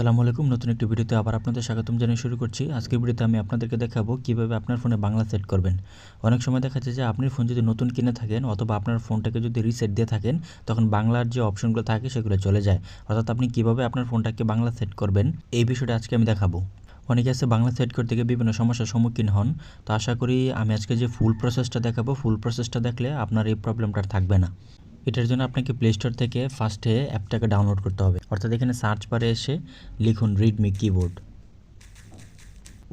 আসসালামু আলাইকুম। নতুন একটি ভিডিওতে আবার আপনাদের স্বাগতম জানিয়ে শুরু করছি। আজকের ভিডিওতে আমি আপনাদেরকে দেখাবো কীভাবে আপনার ফোনে বাংলা সেট করবেন। অনেক সময় দেখা যায় যে আপনি ফোন যদি নতুন কিনে থাকেন অথবা আপনার ফোনটাকে যদি রিসেট দিয়ে থাকেন, তখন বাংলার যে অপশনগুলো থাকে সেগুলো চলে যায়। অর্থাৎ আপনি কীভাবে আপনার ফোনটাকে বাংলা সেট করবেন, এই বিষয়টা আজকে আমি দেখাবো। অনেকে আছে বাংলা সেট করতে গিয়ে বিভিন্ন সমস্যার সম্মুখীন হন। তো আশা করি আমি আজকে যে ফুল প্রসেসটা দেখাবো ফুল প্রসেসটা দেখলে আপনার এই প্রবলেমটা থাকবে না। এটার জন্য আপনাকে প্লে স্টোর থেকে ফার্স্টে অ্যাপটাকে ডাউনলোড করতে হবে। অর্থাৎ এখানে সার্চ বারে এসে লিখুন রিডমি কিবোর্ড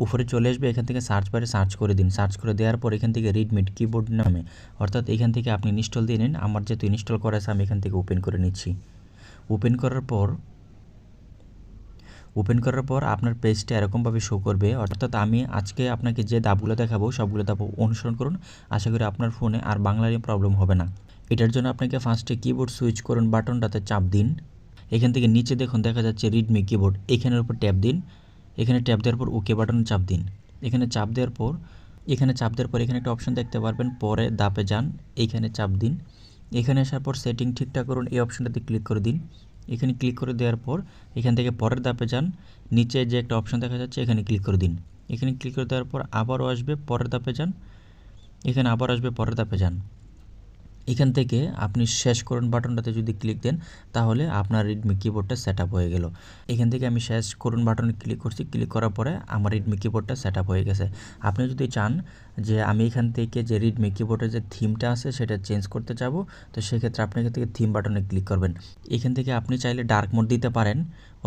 উপরে চলে আসবে, এখান থেকে সার্চ বারে সার্চ করে দিন। সার্চ করে দেওয়ার পর এখান থেকে রিডমি কিবোর্ড নামে। অর্থাৎ এখান থেকে আপনি ইনস্টল দিয়ে নিন। আমার যেহেতু ইনস্টল করা আছে, আমি এখান থেকে ওপেন করে নিচ্ছি। ওপেন করার পর ওপেন করার পর আপনার পেজটা এরকমভাবে শো করবে। অর্থাৎ আমি আজকে আপনাকে যে দাবগুলো দেখাবো, সবগুলো দাব অনুসরণ করুন। আশা করি আপনার ফোনে আর বাংলারই প্রবলেম হবে না। এটার জন্য আপনাকে ফার্স্টে কিবোর্ড সুইচ করুন বাটনটাতে চাপ দিন। এখান থেকে নিচে দেখুন দেখা যাচ্ছে রিডমি কিবোর্ড এখানের উপর ট্যাপ দিন। এখানে ট্যাপ দেওয়ার পর ওকে বাটন চাপ দিন। এখানে চাপ দেওয়ার পর, এখানে চাপ দেওয়ার পর এখানে একটা অপশন দেখতে পারবেন, পরে দাপে যান এইখানে চাপ দিন। এখানে আসার পর সেটিং ঠিকঠাক করুন, এই অপশনটাতে ক্লিক করে দিন। এখানে ক্লিক করে দেওয়ার পর, এখান থেকে পরের দাপে যান, নিচে যে একটা অপশন দেখা যাচ্ছে এখানে ক্লিক করে দিন। এখানে ক্লিক করে দেওয়ার পর আবারও আসবে, পরের দাপে যান। এখানে আবার আসবে, পরের দাপে যান। এখান থেকে আপনি শেষ করুন বাটনটাতে যদি ক্লিক দেন, তাহলে আপনার রিডমি কিবোর্ডটা সেট হয়ে গেল। এখান থেকে আমি শেষ করুন বাটনে ক্লিক করছি। ক্লিক করার পরে আমার রিডমি কিবোর্ডটা সেট হয়ে গেছে। আপনি যদি চান যে আমি এখান থেকে যে রিডমি কিবোর্ডের যে থিমটা আছে, সেটা চেঞ্জ করতে যাব তো সেক্ষেত্রে আপনি এখান থেকে থিম বাটনে ক্লিক করবেন। এখান থেকে আপনি চাইলে ডার্ক মোড দিতে পারেন।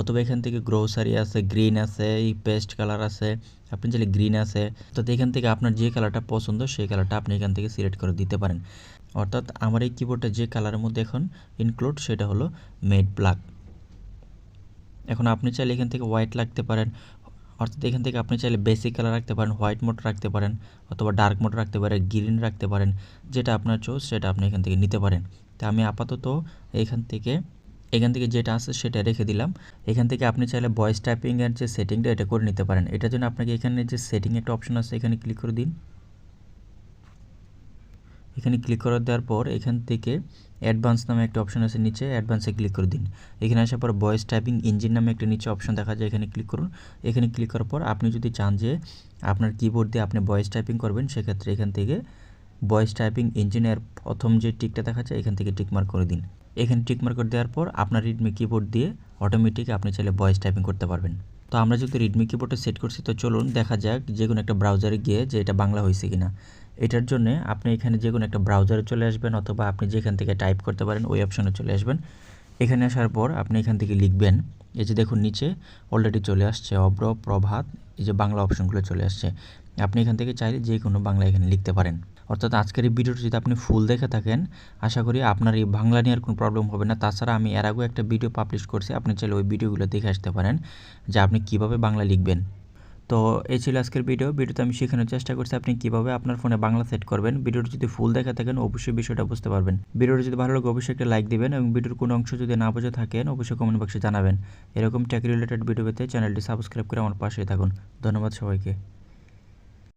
অথবা এখান থেকে গ্রোসারি আছে গ্রিন আছে, এই পেস্ট কালার আছে, আপনি চাইলে গ্রিন আছে। তো এখান থেকে আপনার যে কালারটা পছন্দ, সেই কালারটা আপনি এখান থেকে সিলেক্ট করে দিতে পারেন। অর্থাৎ আমার এই কিবোর্ডটা যে কালারের মধ্যে এখন ইনক্লুড সেটা হলো মেড ব্ল্যাক এখন আপনি চাইলে এখান থেকে হোয়াইট লাগতে পারেন। অর্থাৎ এখান থেকে আপনি চাইলে বেসিক কালার রাখতে পারেন হোয়াইট মোড রাখতে পারেন, অথবা ডার্ক মোড রাখতে পারেন গ্রিন রাখতে পারেন, যেটা আপনার চোস সেটা আপনি এখান থেকে নিতে পারেন। তা আমি আপাতত এখান থেকে এখান থেকে যেটা আছে সেটা রেখে দিলাম। এখান থেকে আপনি চাইলে ভয়েস টাইপিংয়ের যে সেটিংটা এটা করে নিতে পারেন। এটার জন্য আপনাকে এখানে যে সেটিং একটা অপশন আছে, এখানে ক্লিক করে দিন। এখানে ক্লিক করে দেওয়ার পর এখান থেকে অ্যাডভান্স নামে একটা অপশন আছে নিচে অ্যাডভান্সে ক্লিক করে দিন। এখানে আসার পর ভয়েস টাইপিং ইঞ্জিন নামে একটা নিচে অপশন দেখা যায়, এখানে ক্লিক করুন। এখানে ক্লিক করার পর আপনি যদি চান যে আপনার কিবোর্ড দিয়ে আপনি ভয়েস টাইপিং করবেন, সেক্ষেত্রে এখান থেকে ভয়েস টাইপিং ইঞ্জিনের প্রথম যে টিকটা দেখা যায় এখান থেকে টিকমার্ক করে দিন। এখানে টিকমার্ক করে দেওয়ার পর আপনার রিডমি কিবোর্ড দিয়ে অটোমেটিক আপনি চাইলে ভয়েস টাইপিং করতে পারবেন। তো আমরা যদি রিডমি কিবোর্ডে সেট করছি, তো চলুন দেখা যাক যে কোনো একটা ব্রাউজারে গিয়ে যে এটা বাংলা হয়েছে কিনা। এটার জন্য আপনি এখানে যে কোনো একটা ব্রাউজারে চলে আসবেন অথবা আপনি যেখান থেকে টাইপ করতে পারেন ওই অপশনে চলে আসবেন। এখানে আসার পর আপনি এখান থেকে লিখবেন, এই যে দেখুন নিচে অলরেডি চলে আসছে অব্র, প্রভাত, এই যে বাংলা অপশনগুলো চলে আসছে। আপনি এখান থেকে চাইলে যে কোনো বাংলা এখানে লিখতে পারেন। অর্থাৎ আজকের এই ভিডিওটি যদি আপনি ফুল দেখে থাকেন, আশা করি আপনার এই বাংলা নিয়ে আর কোনো প্রবলেম হবে না। তাছাড়া আমি এর আগেও একটা ভিডিও পাবলিশ করছি, আপনি চাইলে ওই ভিডিওগুলো দেখে আসতে পারেন, যে আপনি কীভাবে বাংলা লিখবেন। তো এই ছিল আজকের ভিডিও ভিডিওতে আমি শেখানোর চেষ্টা করছি আপনি কীভাবে আপনার ফোনে বাংলা সেট করবেন। ভিডিওটি যদি ফুল দেখা থাকেন, অবশ্যই বিষয়টা বুঝতে পারবেন। ভিডিওটি যদি ভালো লাগে, অবশ্যই একটা লাইক দিবেন এবং ভিডিওর কোনো অংশ যদি না বোঝা থাকেন, অবশ্যই কমেন্ট বক্সে জানাবেন। এরকম টেক রিলেটেড ভিডিও পেতে চ্যানেলটি সাবস্ক্রাইব করে আমার পাশে থাকুন। ধন্যবাদ সবাইকে।